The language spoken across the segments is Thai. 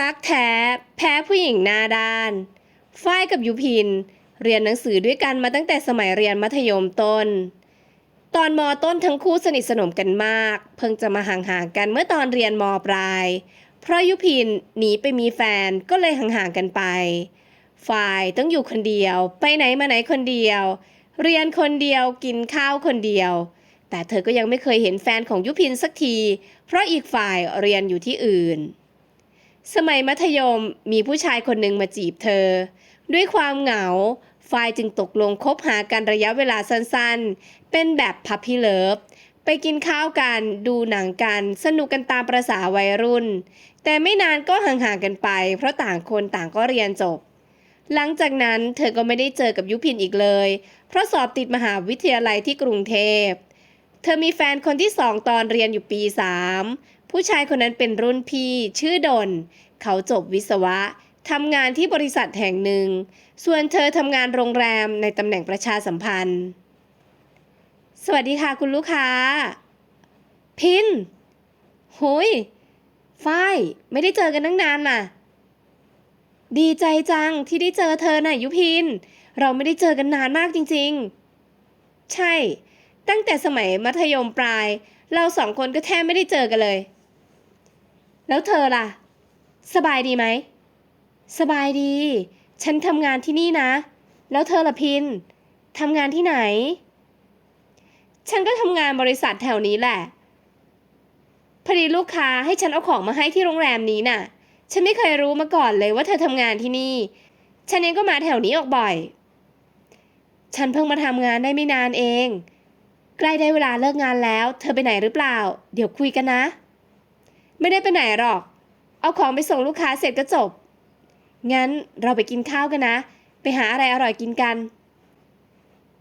รักแท้แพ้ผู้หญิงหน้าด้าน ฝ้ายกับยุพิน เรียนหนังสือด้วยกันมาตั้งแต่สมัยเรียนมัธยมต้น ตอนมต้นทั้งคู่สนิทสนมกันมาก เพิ่งจะมาห่างๆกันเมื่อตอนเรียนมปลาย เพราะยุพินหนีไปมีแฟนก็เลยห่างๆกันไป ฝ่ายต้องอยู่คนเดียว ไปไหนมาไหนคนเดียว เรียนคนเดียวกินข้าวคนเดียว แต่เธอก็ยังไม่เคยเห็นแฟนของยุพินสักที เพราะอีกฝ่ายเรียนอยู่ที่อื่น สมัยมัธยมมีผู้ชายคนหนึ่งมาจีบเธอ ด้วยความเหงาฝ่ายจึงตกลงคบหากันระยะเวลาสั้นๆ เป็นแบบพับพี่เลิฟ ไปกินข้าวกัน ดูหนังกัน สนุกกันตามประษาวัยรุ่น แต่ไม่นานก็ห่างๆกันไป เพราะต่างคนต่างก็เรียนจบ หลังจากนั้นเธอก็ไม่ได้เจอกับยุพินอีกเลย เพราะสอบติดมหาวิทยาลัยที่กรุงเทพ เธอมีแฟนคนที่สองตอนเรียนอยู่ปีสาม ผู้ชายคนนั้นเป็นรุ่นพี่ชื่อดน เขาจบวิศวะทำงานที่บริษัทแห่งหนึ่ง ส่วนเธอทำงานโรงแรมในตำแหน่งประชาสัมพันธ์ สวัสดีค่ะคุณลูกค้า พินหุยฝ้าย ไม่ได้เจอกันตั้งนานน่ะ ดีใจจังที่ได้เจอเธอน่ะยุพิน เราไม่ได้เจอกันนานมากจริง ๆ ใช่ ตั้งแต่สมัยมัธยมปลาย เราสองคนก็แทบไม่ได้เจอกันเลย แล้วเธอล่ะ สบายดีไหม สบายดี ฉันทำงานที่นี่นะ แล้วเธอล่ะพินทำงานที่ไหน ฉันก็ทำงานบริษัทแถวนี้แหละ พอดีลูกค้าให้ฉันเอาของมาให้ที่โรงแรมนี้น่ะ ฉันไม่เคยรู้มาก่อนเลยว่าเธอทำงานที่นี่ ฉันเองก็มาแถวนี้ออกบ่อย ฉันเพิ่งมาทำงานได้ไม่นานเอง ใกล้ได้เวลาเลิกงานแล้ว เธอไปไหนหรือเปล่า เดี๋ยวคุยกันนะ ไม่ได้ไปไหนหรอก เอาของไปส่งลูกค้าเสร็จก็จบ งั้นเราไปกินข้าวกันนะ ไปหาอะไรอร่อยกินกัน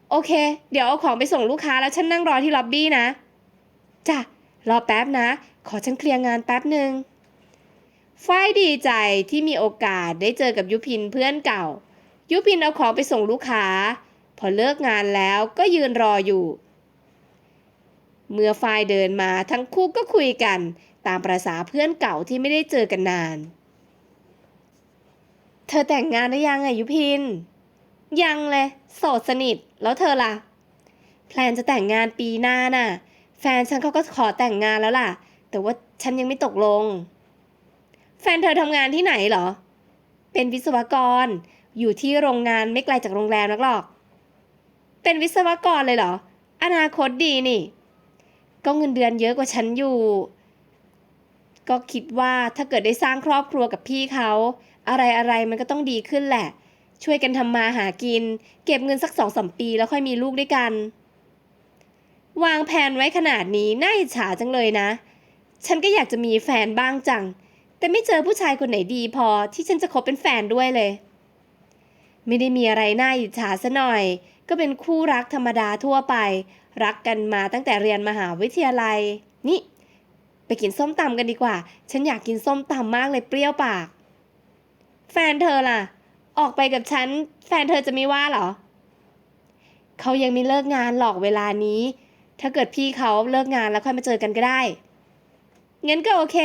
โอเค เดี๋ยวเอาของไปส่งลูกค้าแล้วฉันนั่งรอที่ล็อบบี้นะจ้ะรอแป๊บนะ ขอฉันเคลียร์งานแป๊บหนึ่งฝ้ายดีใจที่มีโอกาสได้เจอกับยุพินเพื่อนเก่า ยุพินเอาของไปส่งลูกค้า พอเลิกงานแล้วก็ยืนรออยู่ เมื่อฝ้ายเดินมาทั้งคู่ก็คุยกัน ตามประษาเพื่อนเก่าที่ไม่ได้เจอกันนาน เธอแต่งงานหรือยังอะยุพิน ยังเลย โสดสนิท แล้วเธอล่ะ แพลนจะแต่งงานปีหน้าน่ะ แฟนฉันเขาก็ขอแต่งงานแล้วล่ะ แต่ว่าฉันยังไม่ตกลง แฟนเธอทำงานที่ไหนเหรอ เป็นวิศวกร อยู่ที่โรงงานไม่ไกลจากโรงแรมนักหรอก เป็นวิศวกรเลยเหรอ อนาคตดีนี่ ก็เงินเดือนเยอะกว่าฉันอยู่ ก็คิดว่าถ้าเกิดได้สร้างครอบครัวกับพี่เขา อะไรอะไรมันก็ต้องดีขึ้นแหละ ช่วยกันทำมาหากิน เก็บเงินสักสองสมปีแล้วค่อยมีลูกด้วยกัน วางแผนไว้ขนาดนี้น่าอิจฉาจังเลยนะ ฉันก็อยากจะมีแฟนบ้างจัง แต่ไม่เจอผู้ชายคนไหนดีพอที่ฉันจะคบเป็นแฟนด้วยเลย ไม่ได้มีอะไรน่าอิจฉาซะหน่อย ก็เป็นคู่รักธรรมดาทั่วไป รักกันมาตั้งแต่เรียนมหาวิทยาลัย นี่ กินส้มตำกันดีกว่า ฉันอยากกินส้มตำมากเลยเปรี้ยวปาก แฟนเธอล่ะ ออกไปกับฉัน แฟนเธอจะไม่ว่าเหรอ เขายังไม่เลิกงานหรอกเวลานี้ ถ้าเกิดพี่เขาเลิกงานแล้วค่อยมาเจอกันก็ได้ งั้นก็โอเค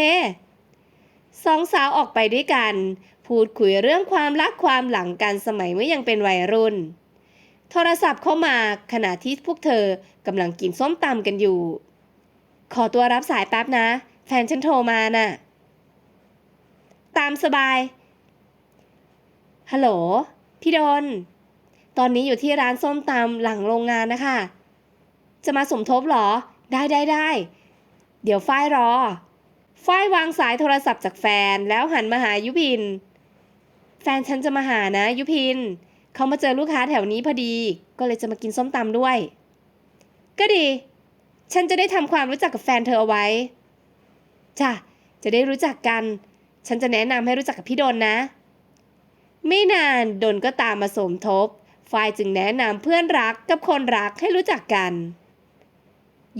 สองสาวออกไปด้วยกัน พูดคุยเรื่องความรักความหลังกันสมัยเมื่อยังเป็นวัยรุ่น โทรศัพท์เข้ามาขณะที่พวกเธอกำลังกินส้มตำกันอยู่ ขอตัวรับสายแป๊บนะ แฟนฉันโทรมาน่ะ ตามสบาย ฮัลโหล พี่ดน ตอนนี้อยู่ที่ร้านส้มตำหลังโรงงานนะคะ จะมาสมทบหรอ ได้ได้ได้ เดี๋ยวฝ้ายรอ ฝ้ายวางสายโทรศัพท์จากแฟนแล้วหันมาหายุพิน แฟนฉันจะมาหานะ ยุพิน เขามาเจอลูกค้าแถวนี้พอดี ก็เลยจะมากินส้มตำด้วย ก็ดี ฉันจะได้ทำความรู้จักกับแฟนเธอเอาไว้ จ้ะ จะได้รู้จักกัน ฉันจะแนะนำให้รู้จักกับพี่ดนนะ ไม่นานดนก็ตามมาสมทบ ฝ่ายจึงแนะนำเพื่อนรักกับคนรักให้รู้จักกัน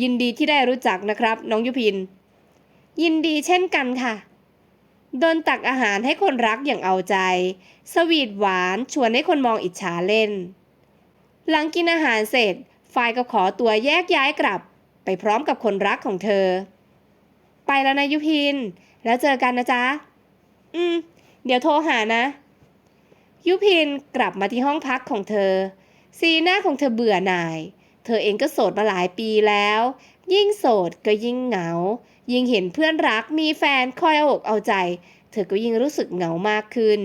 ยินดีที่ได้รู้จักนะครับ น้องยุพิน ยินดีเช่นกันค่ะ ดนตักอาหารให้คนรักอย่างเอาใจ สวีทหวานชวนให้คนมองอิจฉาเล่น หลังกินอาหารเสร็จ ฝ่ายก็ขอตัวแยกย้ายกลับ ไปพร้อมกับคนรักของเธอ ไปแล้วนะยุพิน แล้วเจอกันนะจ๊ะ อืม เดี๋ยวโทรหานะ ยุพินกลับมาที่ห้องพักของเธอ สีหน้าของเธอเบื่อหน่าย เธอเองก็โสดมาหลายปีแล้ว ยิ่งโสดก็ยิ่งเหงา ยิ่งเห็นเพื่อนรักมีแฟนคอยเอาอกเอาใจ เธอก็ยิ่งรู้สึกเหงามากขึ้น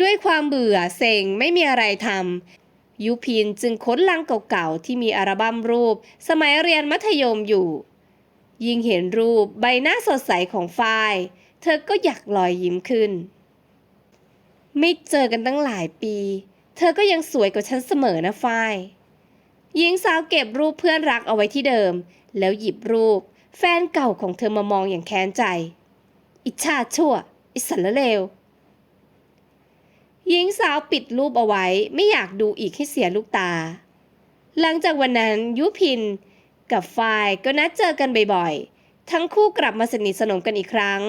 ด้วยความเบื่อเซ็งไม่มีอะไรทำ ยุพินจึงค้นลังเก่าๆ ที่มีอัลบั้มรูป สมัยเรียนมัธยมอยู่ ยิ่งเห็นรูปใบหน้าสดใสของฝ้าย เธอก็อยากลอยยิ้มขึ้น ไม่เจอกันตั้งหลายปี เธอก็ยังสวยกว่าฉันเสมอนะฝ้ายหญิงสาวเก็บรูปเพื่อนรักเอาไว้ที่เดิม แล้วหยิบรูป แฟนเก่าของเธอมามองอย่างแค้นใจ อิจฉาชั่ว อิสันละเลว หญิงสาวปิดรูปเอาไว้ไม่อยากดูอีกให้เสียลูกตา หลังจากวันนั้นยุพินกับฝ้ายก็นัดเจอกันบ่อยๆ ทั้งคู่กลับมาสนิทสนมกันอีกครั้ง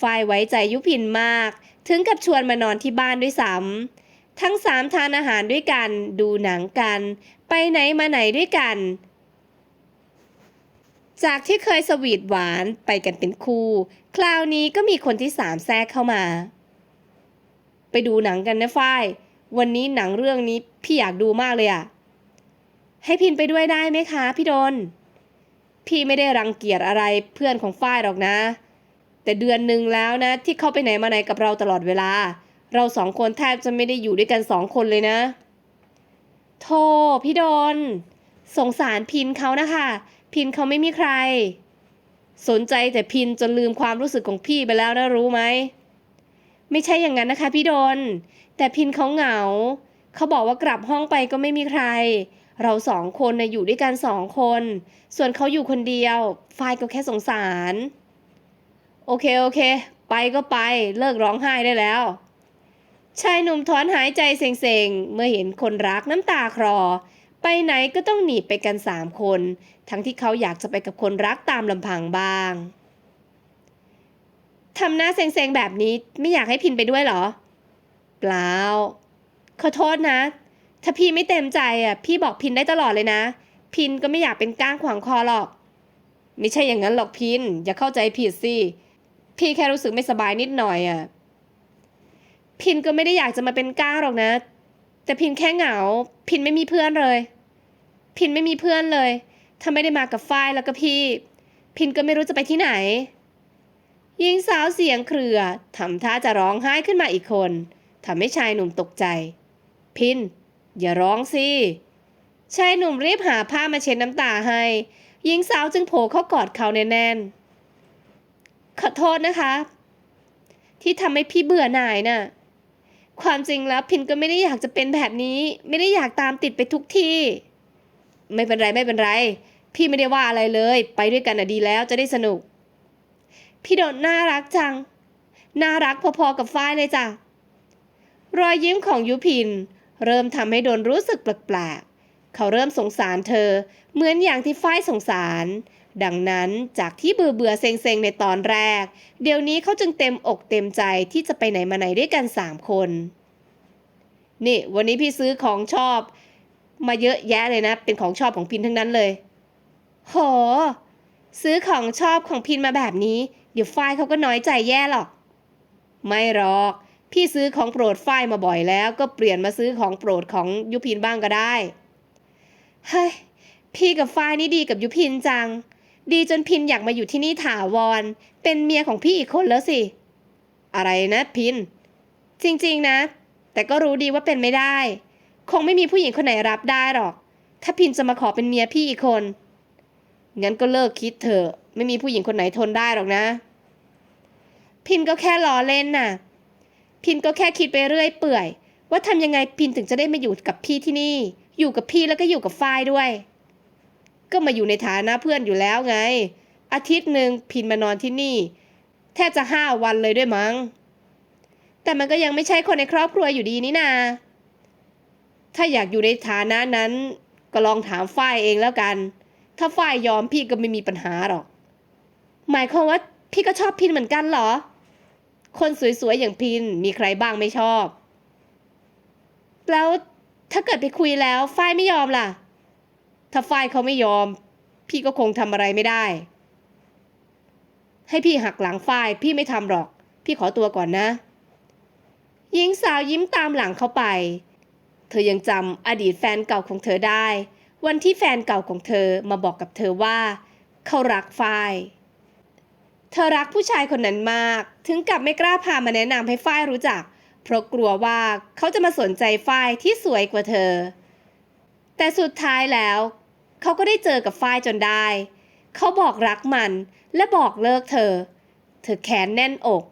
ฝ้ายไว้ใจยุพินมาก ถึงกับชวนมานอนที่บ้านด้วยซ้ำทั้งสามทานอาหารด้วยกัน ดูหนังกัน ไปไหนมาไหนด้วยกัน จากที่เคยสวีทหวานไปกันเป็นคู่ คราวนี้ก็มีคนที่สามแทรกเข้ามา ไปดูหนังกันนะฝ้าย วันนี้หนังเรื่องนี้พี่อยากดูมากเลยอะให้พินไปด้วยได้ไหมคะพี่ดน พี่ไม่ได้รังเกียจอะไรเพื่อนของฝ้ายหรอกนะ แต่เดือนหนึ่งแล้วนะ ที่เขาไปไหนมาไหนกับเราตลอดเวลา เราสองคนแทบจะไม่ได้อยู่ด้วยกันสองคนเลยนะโธ่พี่ดน สงสารพินเขานะคะ พินเขาไม่มีใคร สนใจแต่พินจนลืมความรู้สึกของพี่ไปแล้วนะรู้ไหม ไม่ใช่อย่างนั้นนะคะพี่ดน แต่พินเขาเหงา เขาบอกว่ากลับห้องไปก็ไม่มีใคร เราสองคนนะอยู่ด้วยกันสองคน ส่วนเขาอยู่คนเดียว ฝ้ายก็แค่สงสาร โอเคโอเค ไปก็ไป เลิกร้องไห้ได้แล้ว ชายหนุ่มถอนหายใจเซ็งๆ เมื่อเห็นคนรักน้ำตาคลอ ไปไหนก็ต้องหนีไปกันสามคน ทั้งที่เขาอยากจะไปกับคนรักตามลำพังบ้าง ทำหน้าเซ็งๆแบบนี้ไม่อยากให้พินไปด้วยเหรอ เปล่า ขอโทษนะ ถ้าพี่ไม่เต็มใจอะ พี่บอกพินได้ตลอดเลยนะ พินก็ไม่อยากเป็นก้างขวางคอหรอก ไม่ใช่อย่างนั้นหรอกพิน อย่าเข้าใจผิดสิ พี่แค่รู้สึกไม่สบายนิดหน่อยอะ พินก็ไม่ได้อยากจะมาเป็นก้างหรอกนะ แต่พินแค่เหงา พินไม่มีเพื่อนเลย พินไม่มีเพื่อนเลย ถ้าไม่ได้มากับฝ้ายแล้วก็พี่ พินก็ไม่รู้จะไปที่ไหน หญิงสาวเสียงเครือทำท่าจะร้องไห้ขึ้นมาอีกคนทำให้ชายหนุ่มตกใจ พิน อย่าร้องสิชายหนุ่มรีบหาผ้ามาเช็ดน้ำตาให้ หญิงสาวจึงโผล่เข้ากอดเขาแน่นๆขอโทษนะคะ ที่ทำให้พี่เบื่อหน่ายน่ะ ความจริงแล้วพินก็ไม่ได้อยากจะเป็นแบบนี้ ไม่ได้อยากตามติดไปทุกที่ ไม่เป็นไรไม่เป็นไร พี่ไม่ได้ว่าอะไรเลย ไปด้วยกันอะดีแล้วจะได้สนุก พี่โดนน่ารักจัง น่ารักพอๆกับฝ้ายเลยจ้ะ รอยยิ้มของยุพิน เริ่มทำให้โดนรู้สึกแปลกๆ เขาเริ่มสงสารเธอ เหมือนอย่างที่ฝ้ายสงสาร ดังนั้นจากที่เบื่อเบื่อเซ็งๆ ในตอนแรก เดี๋ยวนี้เขาจึงเต็มอกเต็มใจที่จะไปไหนมาไหนด้วยกันสามคน นี่วันนี้พี่ซื้อของชอบ มาเยอะแยะเลยนะ เป็นของชอบของพินทั้งนั้นเลย โหซื้อของชอบของพินมาแบบนี้ ดี๋ยวฝ้ายเขาก็น้อยใจแย่หรอก ไม่หรอก พี่ซื้อของโปรดฝ้ายมาบ่อยแล้ว ก็เปลี่ยนมาซื้อของโปรดของยุพินบ้างก็ได้ เฮ้ย พี่กับฝ้ายนี่ดีกับยุพินจัง ดีจนพินอยากมาอยู่ที่นี่ถาวร เป็นเมียของพี่อีกคนแล้วสิ อะไรนะพิน จริงๆนะ แต่ก็รู้ดีว่าเป็นไม่ได้ คงไม่มีผู้หญิงคนไหนรับได้หรอก ถ้าพินจะมาขอเป็นเมียพี่อีกคนงั้นก็เลิกคิดเถอะ ไม่มีผู้หญิงคนไหนทนได้หรอกนะ พินก็แค่ล้อเล่นน่ะ พินก็แค่คิดไปเรื่อยเปื่อย ว่าทำยังไงพินถึงจะได้มาอยู่กับพี่ที่นี่ อยู่กับพี่แล้วก็อยู่กับฝ้ายด้วย ก็มาอยู่ในฐานะเพื่อนอยู่แล้วไง อาทิตย์หนึ่งพินมานอนที่นี่ แทบจะห้าวันเลยด้วยมั้ง แต่มันก็ยังไม่ใช่คนในครอบครัวอยู่ดีนี่นา ถ้าอยากอยู่ในฐานะนั้น ก็ลองถามฝ้ายเองแล้วกัน ถ้าฝ้ายยอมพี่ก็ไม่มีปัญหาหรอก หมายความว่าพี่ก็ชอบพินเหมือนกันเหรอ คนสวยๆอย่างพินมีใครบ้างไม่ชอบ แล้วถ้าเกิดไปคุยแล้วฝ้ายไม่ยอมล่ะ ถ้าฝ้ายเขาไม่ยอม พี่ก็คงทำอะไรไม่ได้ ให้พี่หักหลังฝ้ายพี่ไม่ทำหรอก พี่ขอตัวก่อนนะ หญิงสาวยิ้มตามหลังเข้าไป เธอยังจำอดีตแฟนเก่าของเธอได้ วันที่แฟนเก่าของเธอมาบอกกับเธอว่า เขารักฝ้าย เธอรักผู้ชายคนนั้นมาก ถึงกับไม่กล้าพามาแนะนำให้ฝ้ายรู้จัก เพราะกลัวว่าเขาจะมาสนใจฝ้ายที่สวยกว่าเธอ แต่สุดท้ายแล้ว เขาก็ได้เจอกับฝ้ายจนได้ เขาบอกรักมันและบอกเลิกเธอ เธอแขนแน่นอก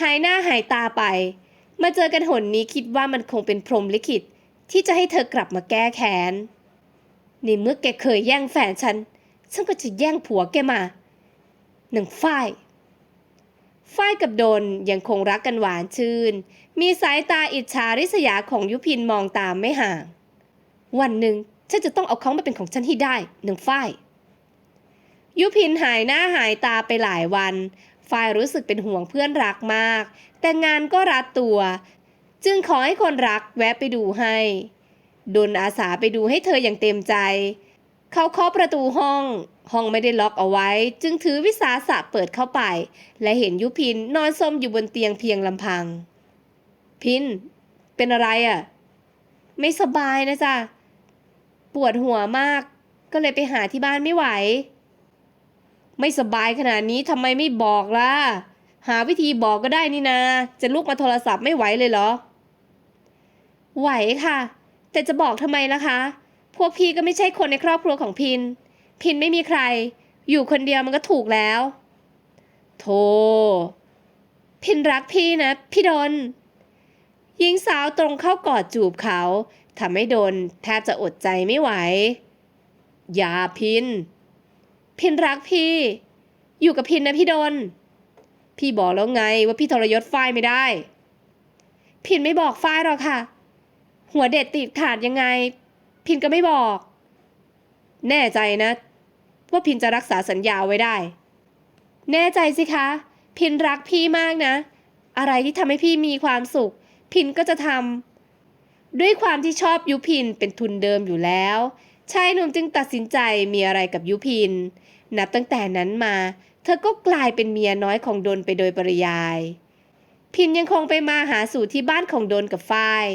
หายหน้าหายตาไป มาเจอกันหนนี้คิดว่ามันคงเป็นพรหมลิขิต ที่จะให้เธอกลับมาแก้แค้นในเมื่อแกเคยแย่งแฟนฉัน ฉันก็จะแย่งผัวแกมาหนึ่งฝ้าย ฝ้ายกับดนยังคงรักกันหวานชื่น มีสายตาอิจฉาริษยาของยุพินมองตามไม่ห่าง วันหนึ่งฉันจะต้องเอาเขามาเป็นของฉันให้ได้หนึ่งฝ้าย ยุพินหายหน้าหายตาไปหลายวันฝ้ายรู้สึกเป็นห่วงเพื่อนรักมาก แต่งานก็รัดตัว จึงขอให้คนรักแวะไปดูให้ ดนอาสาไปดูให้เธออย่างเต็มใจ เขาเคาะประตูห้อง ห้องไม่ได้ล็อกเอาไว้ จึงถือวิสาสะเปิดเข้าไป และเห็นยุพินนอนซมอยู่บนเตียงเพียงลำพัง พิน เป็นอะไรอะ่ะ ไม่สบายนะจ๊ะ ปวดหัวมาก ก็เลยไปหาที่บ้านไม่ไหว ไม่สบายขนาดนี้ทำไมไม่บอกล่ะ หาวิธีบอกก็ได้นี่นา จะลุกมาโทรศัพท์ไม่ไหวเลยเหรอ ไหวค่ะ แต่จะบอกทำไมล่ะคะ พวกพี่ก็ไม่ใช่คนในครอบครัวของพิน พินไม่มีใคร อยู่คนเดียวมันก็ถูกแล้ว โธ่พินรักพี่นะ พี่ดนหญิงสาวตรงเข้ากอดจูบเขาทำให้ดนแทบจะอดใจไม่ไหว อย่าพิน พินรักพี่ อยู่กับพินนะพี่ดน พี่บอกแล้วไงว่าพี่ทรยศฝ้ายไม่ได้ พินไม่บอกฝ้ายหรอกค่ะ หัวเด็ดติดขาดยังไง พินก็ไม่บอก แน่ใจนะ ว่าพินจะรักษาสัญญาไว้ได้ แน่ใจสิคะ พินรักพี่มากนะ อะไรที่ทำให้พี่มีความสุข พินก็จะทำด้วยความที่ชอบยุพินเป็นทุนเดิมอยู่แล้วชายหนุ่มจึงตัดสินใจมีอะไรกับยุพิน นับตั้งแต่นั้นมา เธอก็กลายเป็นเมียน้อยของดนไปโดยปริยาย พินยังคงไปมาหาสู่ที่บ้านของดนกับฝ้าย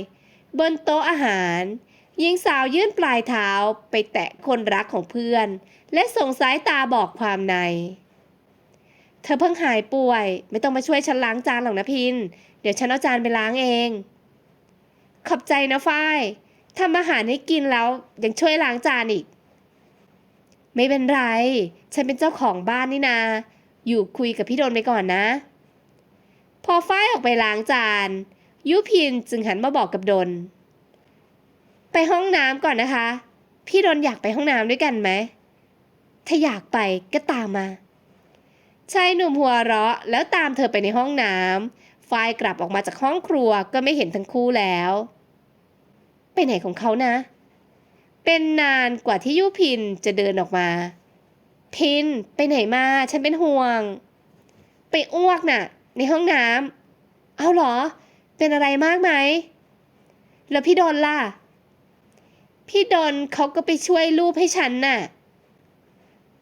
บนโต๊ะอาหาร หญิงสาวยื่นปลายเท้าไปแตะคนรักของเพื่อน และส่งสายตาบอกความใน เธอเพิ่งหายป่วย ไม่ต้องมาช่วยฉันล้างจานหรอกนะพิน เดี๋ยวฉันเอาจานไปล้างเอง ขอบใจนะฝ้ายทำอาหารให้กินแล้วยังช่วยล้างจานอีก ไม่เป็นไร ฉันเป็นเจ้าของบ้านนี่นา อยู่คุยกับพี่โดนไปก่อนนะ พอฝ้ายออกไปล้างจาน ยุพินจึงหันมาบอกกับดน ไปห้องน้ำก่อนนะคะ พี่ดนอยากไปห้องน้ำด้วยกันไหม ถ้าอยากไปก็ตามมาชายหนุ่มหัวเราะแล้วตามเธอไปในห้องน้ำฝ้ายกลับออกมาจากห้องครัวก็ไม่เห็นทั้งคู่แล้ว ไปไหนของเขานะ เป็นนานกว่าที่ยุพินจะเดินออกมา พินไปไหนมาฉันเป็นห่วง ไปอ้วกน่ะ ในห้องน้ำเอาเหรอ เป็นอะไรมากไหม แล้วพี่ดนล่ะ พี่ดนเขาก็ไปช่วยรูปให้ฉันน่ะ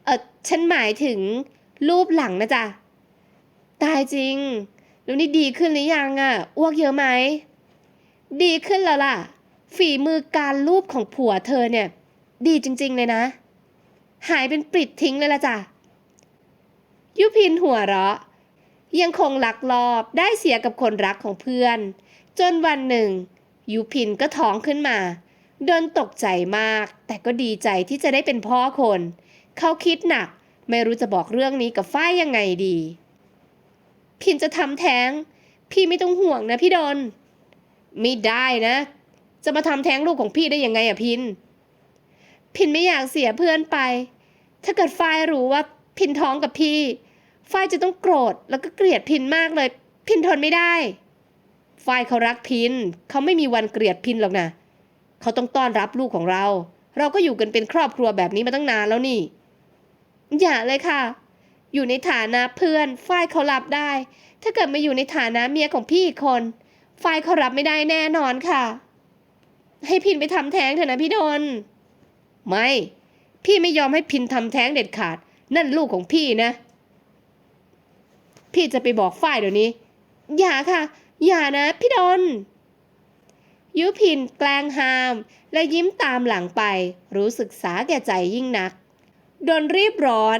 เออฉันหมายถึงรูปหลังนะจ๊ะ ตายจริง แล้วนี่ดีขึ้นหรือยังอะ อ้วกเยอะไหม ดีขึ้นแล้วล่ะ ฝีมือการรูปของผัวเธอเนี่ย ดีจริง ๆ เลยนะ หายเป็นปลิดทิ้งเลยละจ้ะ ยุพินหัวเราะ ยังคงหลักลอบได้เสียกับคนรักของเพื่อน จนวันหนึ่ง ยุพินก็ท้องขึ้นมา ดินตกใจมาก แต่ก็ดีใจที่จะได้เป็นพ่อคน เขาคิดหนัก ไม่รู้จะบอกเรื่องนี้กับฝ้ายยังไงดี พินจะทำแท้ง พี่ไม่ต้องห่วงนะพี่ดน ไม่ได้นะ จะมาทำแท้งลูกของพี่ได้ยังไงอะพิน พินไม่อยากเสียเพื่อนไป ถ้าเกิดฝ้ายรู้ว่าพินท้องกับพี่ ฝ้ายจะต้องโกรธแล้วก็เกลียดพินมากเลย พินทนไม่ได้ ฝ้ายเขารักพิน เขาไม่มีวันเกลียดพินหรอกนะ เขาต้องต้อนรับลูกของเรา เราก็อยู่กันเป็นครอบครัวแบบนี้มาตั้งนานแล้วนี่ อย่าเลยค่ะ อยู่ในฐานะเพื่อนฝ้ายเขารับได้ ถ้าเกิดมาอยู่ในฐานะเมียของพี่อีกคนฝ้ายเขารับไม่ได้แน่นอนค่ะ ให้พินไปทำแท้งเถอะนะพี่ดน ไม่ พี่ไม่ยอมให้พินทำแท้งเด็ดขาด นั่นลูกของพี่นะ พี่จะไปบอกฝ้ายเดี๋ยวนี้ อย่าค่ะ อย่านะ พี่ดน ยุพินแกล้งหาม และยิ้มตามหลังไป รู้สึกสาแก่ใจยิ่งนัก ดนรีบร้อน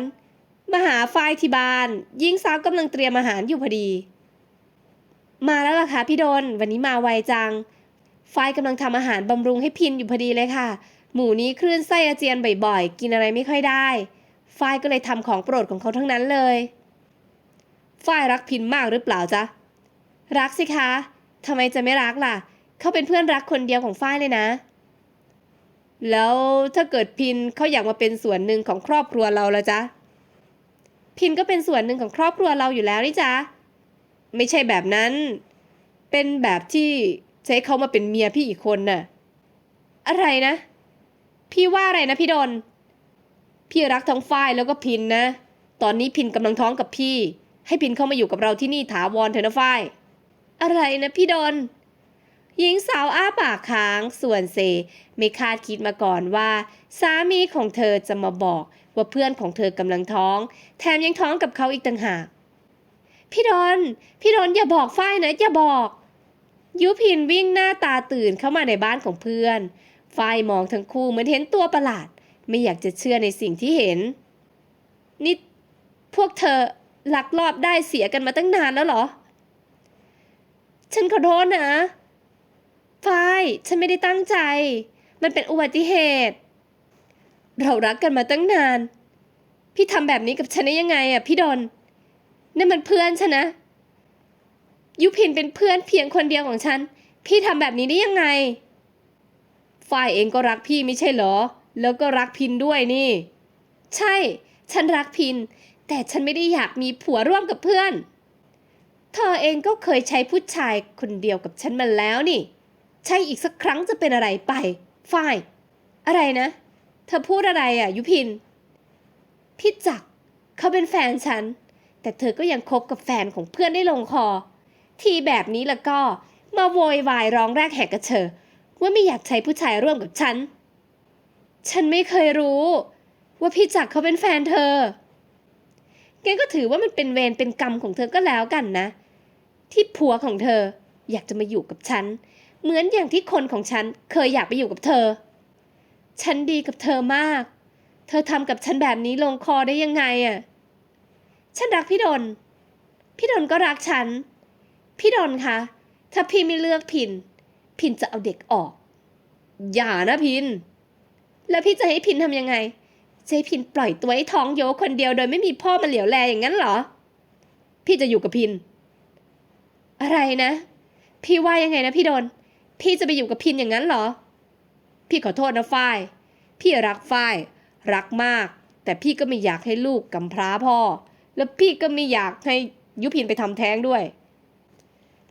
มาหาฝ้ายที่บ้าน ยิ่งสาวกำลังเตรียมอาหารอยู่พอดี มาแล้วล่ะค่ะพี่ดน วันนี้มาไวจังฝ้ายกำลังทำอาหารบำรุงให้พินอยู่พอดีเลยค่ะ หมูนี้คลื่นไส้อาเจียนบ่อยๆ กินอะไรไม่ค่อยได้ฝ้ายก็เลยทำของโปรดของเขาทั้งนั้นเลยฝ้ายรักพินมากหรือเปล่าจ๊ะ รักสิคะทำไมจะไม่รักล่ะ เขาเป็นเพื่อนรักคนเดียวของฝ้ายเลยนะ แล้วถ้าเกิดพินเขาอยากมาเป็นส่วนหนึ่งของครอบครัวเราละจ๊ะ พินก็เป็นส่วนหนึ่งของครอบครัวเราอยู่แล้วนี่จ๊ะ ไม่ใช่แบบนั้น เป็นแบบที่ใช้เขามาเป็นเมียพี่อีกคนน่ะ อะไรนะ พี่ว่าอะไรนะพี่ดน พี่รักทั้งฝ้ายแล้วก็พินนะ ตอนนี้พินกำลังท้องกับพี่ ให้พินเข้ามาอยู่กับเราที่นี่ถาวรเถอะนะฝ้าย อะไรนะพี่ดน หญิงสาวอ้าปากค้าง ส่วนเซ ไม่คาดคิดมาก่อนว่า สามีของเธอจะมาบอกว่าเพื่อนของเธอกำลังท้อง แถมยังท้องกับเขาอีกต่างหาก พี่ดอน พี่ดอนอย่าบอกฝ้ายนะอย่าบอก ยุพินวิ่งหน้าตาตื่นเข้ามาในบ้านของเพื่อน ฝ้ายมองทั้งคู่เหมือนเห็นตัวประหลาด ไม่อยากจะเชื่อในสิ่งที่เห็น นี่พวกเธอลักลอบได้เสียกันมาตั้งนานแล้วเหรอ ฉันขอโทษนะ ฝ้ายฉันไม่ได้ตั้งใจ มันเป็นอุบัติเหตุ เรารักกันมาตั้งนาน พี่ทำแบบนี้กับฉันได้ยังไงอะพี่ดนนั่นมันเพื่อนฉันนะ ยุพินเป็นเพื่อนเพียงคนเดียวของฉัน พี่ทำแบบนี้ได้ยังไง ฝ้ายเองก็รักพี่ไม่ใช่เหรอ แล้วก็รักพินด้วยนี่ ใช่ ฉันรักพิน แต่ฉันไม่ได้อยากมีผัวร่วมกับเพื่อน เธอเองก็เคยใช้ผู้ชายคนเดียวกับฉันมาแล้วนี่ ใช่อีกสักครั้งจะเป็นอะไรไปฝ้าย อะไรนะ เธอพูดอะไรอะ ยุพิน พี่จักรเขาเป็นแฟนฉัน แต่เธอก็ยังคบกับแฟนของเพื่อนได้ลงคอ ทีแบบนี้แล้วก็ มาโวยวายร้องแรกแหกกระเชอว่าไม่อยากใช้ผู้ชายร่วมกับฉัน ฉันไม่เคยรู้ ว่าพี่จักรเขาเป็นแฟนเธอแกก็ถือว่ามันเป็นเวรเป็นกรรมของเธอก็แล้วกันนะ ที่ผัวของเธออยากจะมาอยู่กับฉัน เหมือนอย่างที่คนของฉันเคยอยากไปอยู่กับเธอ ฉันดีกับเธอมาก เธอทำกับฉันแบบนี้ลงคอได้ยังไงอะ่ะ ฉันรักพี่ดน พี่ดนก็รักฉัน พี่ดนคะ ถ้าพี่ไม่เลือกพิน พินจะเอาเด็กออก อย่านะพิน แล้วพี่จะให้พินทำยังไงจะให้พินปล่อยตัวให้ท้องโยคนเดียวโดยไม่มีพ่อมาเหลียวแลอย่างนั้นเหรอ พี่จะอยู่กับพิน อะไรนะ พี่ว่ายังไงนะพี่ดน พี่จะไปอยู่กับพินอย่างนั้นเหรอ พี่ขอโทษนะฝ้าย พี่รักฝ้าย รักมาก แต่พี่ก็ไม่อยากให้ลูกกำพร้าพ่อ แล้วพี่ก็ไม่อยากให้ยุพินไปทำแท้งด้วย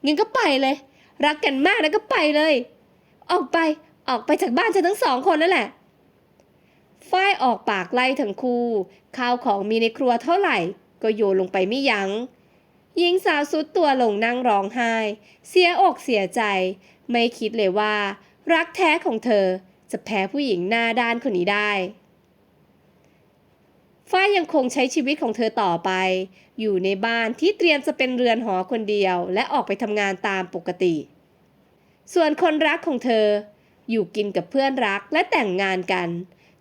งั้นก็ไปเลย รักกันมากแล้วก็ไปเลย ออกไปออกไปจากบ้านฉันทั้งสองคนนั่นแหละฝ้ายออกปากไล่ทั้งคู่ ข้าวของมีในครัวเท่าไหร่ ก็โยนลงไปไม่ยัง้งหญิงสาวสุดตัวลงนั่งร้องไห้ เสียอกเสียใจ ไม่คิดเลยว่า รักแท้ของเธอจะแพ้ผู้หญิงหน้าด้านคนนี้ได้ ฝ้ายยังคงใช้ชีวิตของเธอต่อไป อยู่ในบ้านที่เตรียมจะเป็นเรือนหอคนเดียว และออกไปทำงานตามปกติ ส่วนคนรักของเธอ อยู่กินกับเพื่อนรักและแต่งงานกัน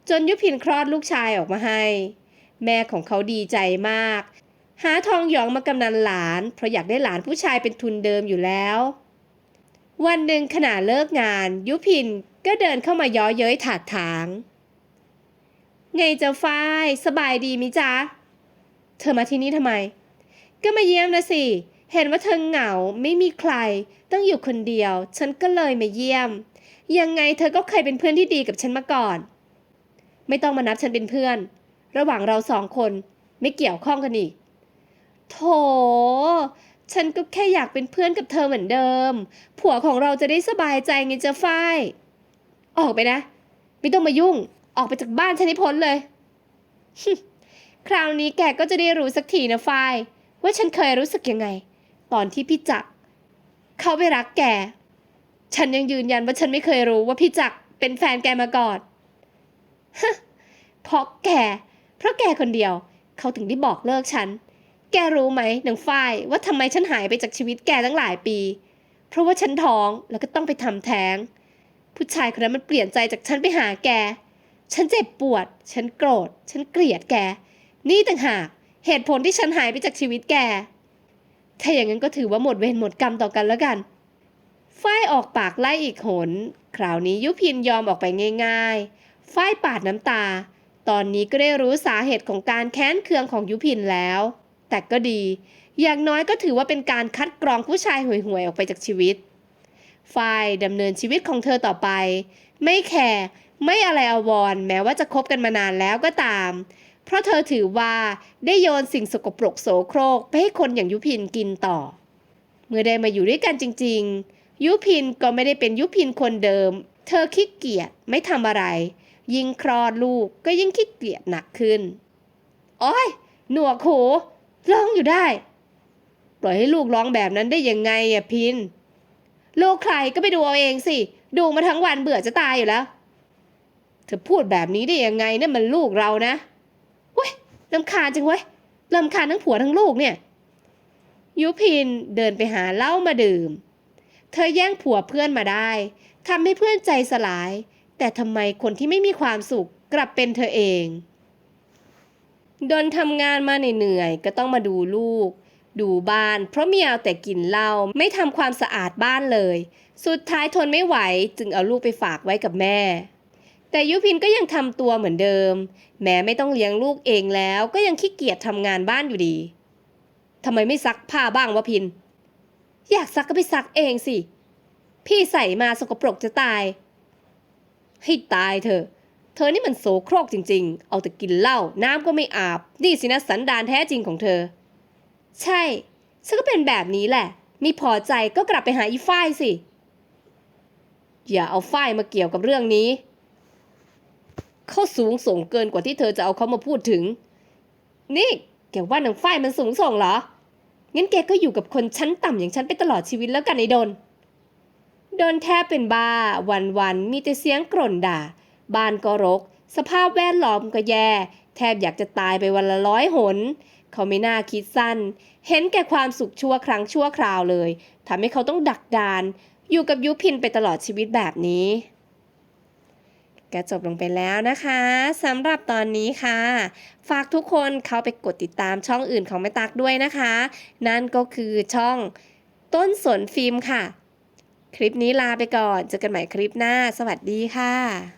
จนยุพินคลอดลูกชายออกมาให้ แม่ของเขาดีใจมาก หาทองหยองมากำนันหลาน เพราะอยากได้หลานผู้ชายเป็นทุนเดิมอยู่แล้ว วันหนึ่งขณะเลิกงาน ยุพินก็เดินเข้ามาย้อเย้ยถากถาง ไงเจ้าฝ้ายสบายดีมิจ๊ะ เธอมาที่นี่ทำไม ก็มาเยี่ยมนะสิ เห็นว่าเธอเหงาไม่มีใคร ต้องอยู่คนเดียว ฉันก็เลยมาเยี่ยม ยังไงเธอก็เคยเป็นเพื่อนที่ดีกับฉันมาก่อน ไม่ต้องมานับฉันเป็นเพื่อน ระหว่างเราสองคนไม่เกี่ยวข้องกันอีก โถ ฉันก็แค่อยากเป็นเพื่อนกับเธอเหมือนเดิม ผัวของเราจะได้สบายใจไงเจ้าฝ้าย ออกไปนะ ไม่ต้องมายุ่ง ออกไปจากบ้านฉันให้พ้นเลย คราวนี้แกก็จะได้รู้สักทีนะฝ้าย ว่าฉันเคยรู้สึกยังไง ตอนที่พี่จัก เขาไปรักแก ฉันยังยืนยันว่าฉันไม่เคยรู้ว่าพี่จักเป็นแฟนแกมาก่อนเพราะแก เพราะแกคนเดียว เขาถึงได้บอกเลิกฉัน กแกรู้ไหมหนางฝ้ายว่าทำไมฉันหายไปจากชีวิตแกตั้งหลายปี เพราะว่าฉันท้องแล้วก็ต้องไปทำแท้ง ผู้ชายคนนั้นมันเปลี่ยนใจจากฉันไปหาแก ฉันเจ็บปวด ฉันโกรธ ฉันเกลียดแก นี่ต่างหากเหตุผลที่ฉันหายไปจากชีวิตแก ถ้าอย่างนั้นก็ถือว่าหมดเวรหมดกรรมต่อกันแล้วกันฝ้ายออกปากไล่อีกหน คราวนี้ยุพินยอมออกไปง่ายๆฝ้ายปาดน้ำตา ตอนนี้ก็ได้รู้สาเหตุของการแค้นเคืองของยุพินแล้ว แต่ก็ดี อย่างน้อยก็ถือว่าเป็นการคัดกรองผู้ชายห่วยๆออกไปจากชีวิตฝ้ายดำเนินชีวิตของเธอต่อไป ไม่แคร์ไม่อะไรอวรแม้ว่าจะคบกันมานานแล้วก็ตาม เพราะเธอถือว่าได้โยนสิ่งสกปรกโสโครกไปให้คนอย่างยุพินกินต่อ เมื่อได้มาอยู่ด้วยกันจริง ๆ ยุพินก็ไม่ได้เป็นยุพินคนเดิม เธอขี้เกียจไม่ทำอะไร ยิ่งคลอดลูกก็ยิ่งขี้เกียจหนักขึ้น โอ้ยหนวกหู ร้องอยู่ได้ ปล่อยให้ลูกร้องแบบนั้นได้ยังไงอะพิน ลูกใครก็ไปดูเอาเองสิ ดูมาทั้งวันเบื่อจะตายอยู่แล้ว เธอพูดแบบนี้ได้ยังไงเนี่ยมันลูกเรานะเว้ยลำคาญจังเว้ยลำคาญทั้งผัวทั้งลูกเนี่ย ยุพินเดินไปหาเหล้ามาดื่ม เธอแย่งผัวเพื่อนมาได้ทำให้เพื่อนใจสลาย แต่ทำไมคนที่ไม่มีความสุขกลับเป็นเธอเอง ดนทำงานมาเหนื่อยๆก็ต้องมาดูลูก ดูบ้าน เพราะเมียเอาแต่กินเหล้าไม่ทำความสะอาดบ้านเลย สุดท้ายทนไม่ไหวจึงเอาลูกไปฝากไว้กับแม่ แต่ยุพินก็ยังทำตัวเหมือนเดิม แม้ไม่ต้องเลี้ยงลูกเองแล้วก็ยังขี้เกียจทำงานบ้านอยู่ดีทำไมไม่ซักผ้าบ้างวะพิน อยากซักก็ไปซักเองสิ พี่ใส่มาสกปรกจะตาย ให้ตายเถอะ เธอนี่มันโสโครกจริง ๆ เอาแต่กินเหล้าน้ำก็ไม่อาบ นี่สินะสันดานแท้จริงของเธอ ใช่ ฉันก็เป็นแบบนี้แหละ มีพอใจก็กลับไปหาอีฝ้ายสิ อย่าเอาฝ้ายมาเกี่ยวกับเรื่องนี้ เขาสูงส่งเกินกว่าที่เธอจะเอาเขามาพูดถึง นี่แกว่านางฝ้ายมันสูงส่งเหรอ งั้นแกก็อยู่กับคนชั้นต่ำอย่างฉันไปตลอดชีวิตแล้วกันไอ้ดนโดนแทบเป็นบ้าวันๆมีแต่เสียงกร่นด่า บ้านก็รก สภาพแวดล้อมก็แย่ แทบอยากจะตายไปวันละร้อยหน เขาไม่น่าคิดสั้น เห็นแก่ความสุขชั่วครั้งชั่วคราวเลยทำให้เขาต้องดักดาน อยู่กับยุพินไปตลอดชีวิตแบบนี้ก็จบลงไปแล้วนะคะสำหรับตอนนี้ค่ะ ฝากทุกคนเข้าไปกดติดตามช่องอื่นของแม่ตักด้วยนะคะ นั่นก็คือช่องต้นสนฟิล์มค่ะ คลิปนี้ลาไปก่อน เจอกันใหม่คลิปหน้า สวัสดีค่ะ